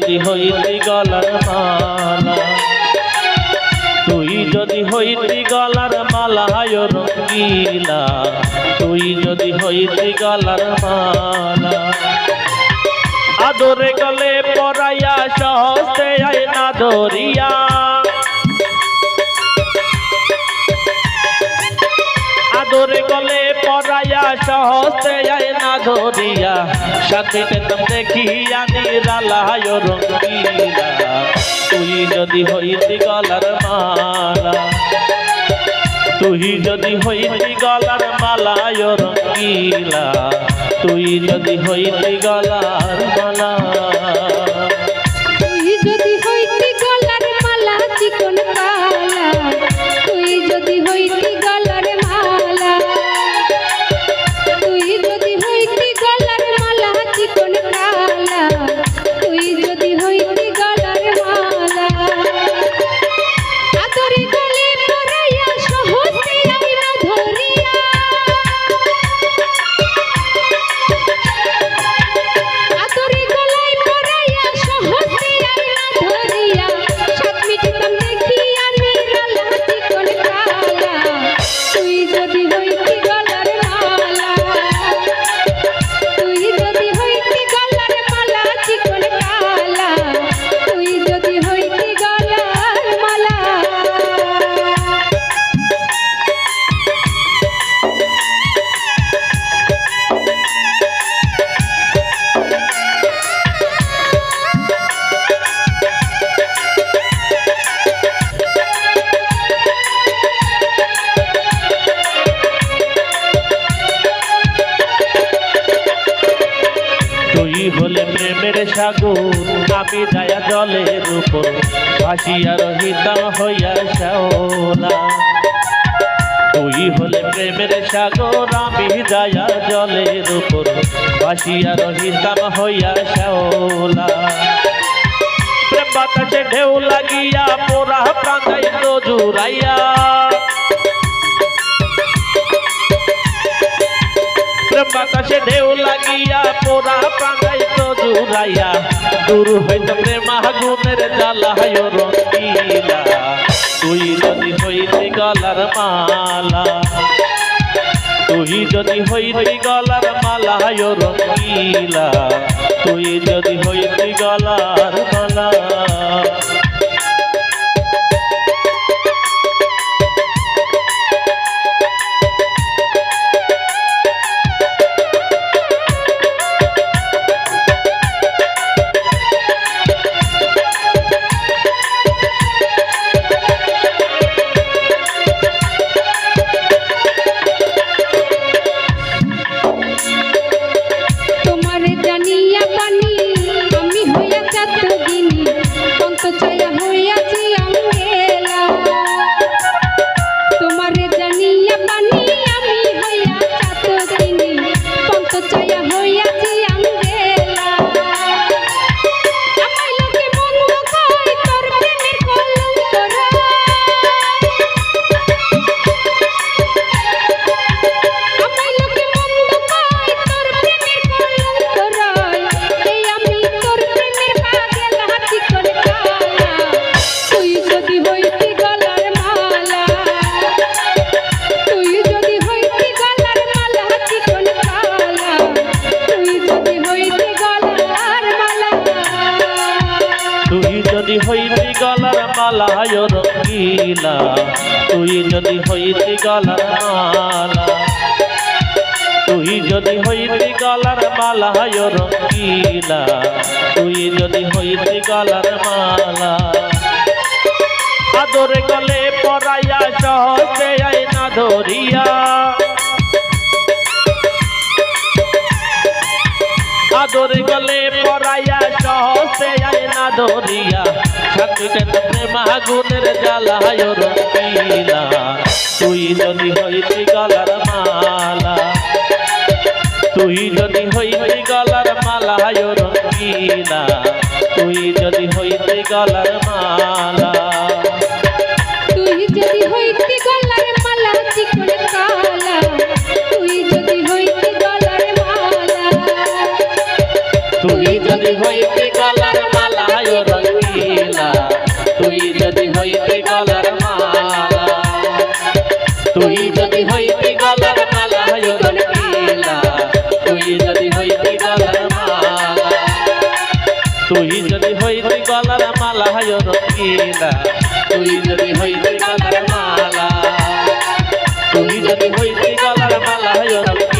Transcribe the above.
যদি হইতি গলার মালা, তুই যদি হইতি গলার মালা রঙ্গিলা, তুই যদি হইতি গলার মালা। আদরে গলে পরাইয়া সহসে আয় না ধরিয়া আদরে গলে পরাইয়া সহস্তে আয় না ধরিয়া। সাথে পেতাম দেখিয়া নিরালায় রঙ্গিলা। তুই যদি হইতি গলার মালা, তুই যদি হইতি গলার মালায় রঙ্গিলা। তুই যদি হইতি গলার মালা। যদি হলে প্রেমের সাগর আমি দয়া জলের উপর। ভাসিয়া রহিতাম হইয়া শ্যাওলা। তুই হলে প্রেমের সাগর আমি দয়া জলের উপর। ভাসিয়া রহিতাম হইয়া শ্যাওলা। প্রেম বাতাসে ঢেউ লাগিয়া প্রাণাই তো জুড়াইয়া বাতাসে ঢেউ লাগিয়া পোড়া প্রাণাই তো জুড়াইয়া। দূর হইত প্রেম আগুনের জ্বালায় রঙ্গিলা। তুই যদি হইতি গলার মালা, তুই যদি হইতি গলার মালা রঙ্গিলা। তুই যদি হইতি গলার হইতি গলার মালা রঙ্গিলা তুই যদি হইতি গলার মালা, তুই যদি হইতি গলার মালা রঙ্গিলা তুই যদি হইতি গলার মালা। আদরে গলে পরাইয়া সহজে আই না ধরিয়া। আদরে গলে পরাইয়া সহজে আই না ধরিয়া সাথে প্রেম আগুনের জ্বালায় রঙ্গিলা তুই যদি হইতি গলার মালা। তুই যদি হইতি গলার মালা রঙিলা তুই যদি হইতি গলার মালা। তুই যদি হইতে গলার মালা, হয় রঙিলা তুই যদি হইতে গলার মালা, তুই যদি হইতে গলার মালা, হয় রঙ্গিলা।